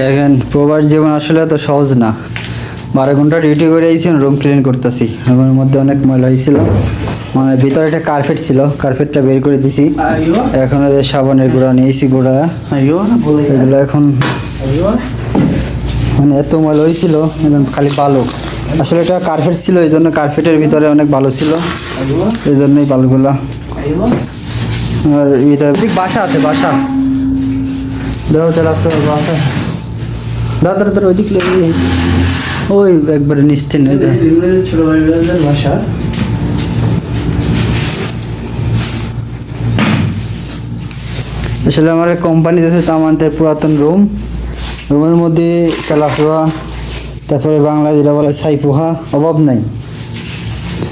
দেখেন প্রবাস জীবন আসলে তো সহজ না। বারো ঘণ্টা ডিউটি করে আইসিন রুম ক্লিন করতেছি। রুমের মধ্যে অনেক ময়লা হয়েছিল মানে ভিতরে একটা কার্পেট ছিল কার্পেটটা বের করে দিছি। এখন ওদের সাবানের গুঁড়া নিয়েছি গুঁড়া। এগুলো এখন মানে এত ময়লা হয়েছিল খালি বালু। আসলে এটা কার্পেট ছিল এই জন্য কার্পেটের ভিতরে অনেক ভালো ছিল। এই জন্যই বালুগুলো। আর ভিতরে বাসা আছে বাসা। ধরো চলে আসতে বাসা। দাও দাঁড়া দাঁড়া ওইদিক লেগে ওই একবারে নিশ্চিন্ত হয়ে ইংরেজি ছোট ভাই বোনদের ভাষা আসলে আমার কোম্পানি আছে তামান্তের পুরাতন রুম রুমের মধ্যে কালাফুয়া তারপরে বাংলা যেটা বলে ছাইপোহা অভাব নাই।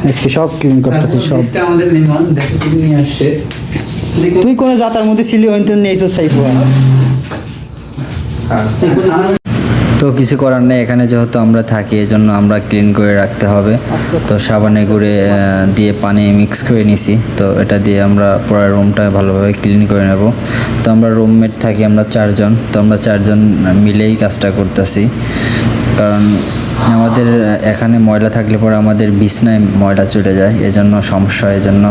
আজকে সব ক্লিন করতেছি সব। আমাদের দেখো নিয়ে আসছে। তুই কোন জাতার মধ্যে ছিলি ওই তো নিয়েছো ছাইপোহা তো কিছু করার নেই, এখানে যেহেতু আমরা থাকি এই জন্য আমরা ক্লিন করে রাখতে হবে। তো সাবানে গুঁড়ে দিয়ে পানি মিক্স করে নিছি। তো এটা দিয়ে আমরা পুরো রুমটা ভালোভাবে ক্লিন করে নেব। তো আমরা রুমমেট থাকি আমরা চারজন। তো আমরা চারজন মিলেই কাজটা করতেছি। কারণ আমাদের এখানে ময়লা থাকলে পরে আমাদের বিছনায় ময়লা চড়ে যায়। এজন্য সমস্যা এই জন্য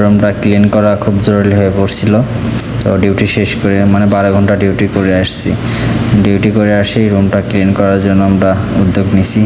রুমটা ক্লিন করা খুব জরুরি হয়ে পড়ছিল। তো ডিউটি শেষ করে মানে বারো ঘণ্টা ডিউটি করে আসছি। ডিউটি করে আসি রুমটা ক্লিন করার জন্য আমরা উদ্যোগ নিছি।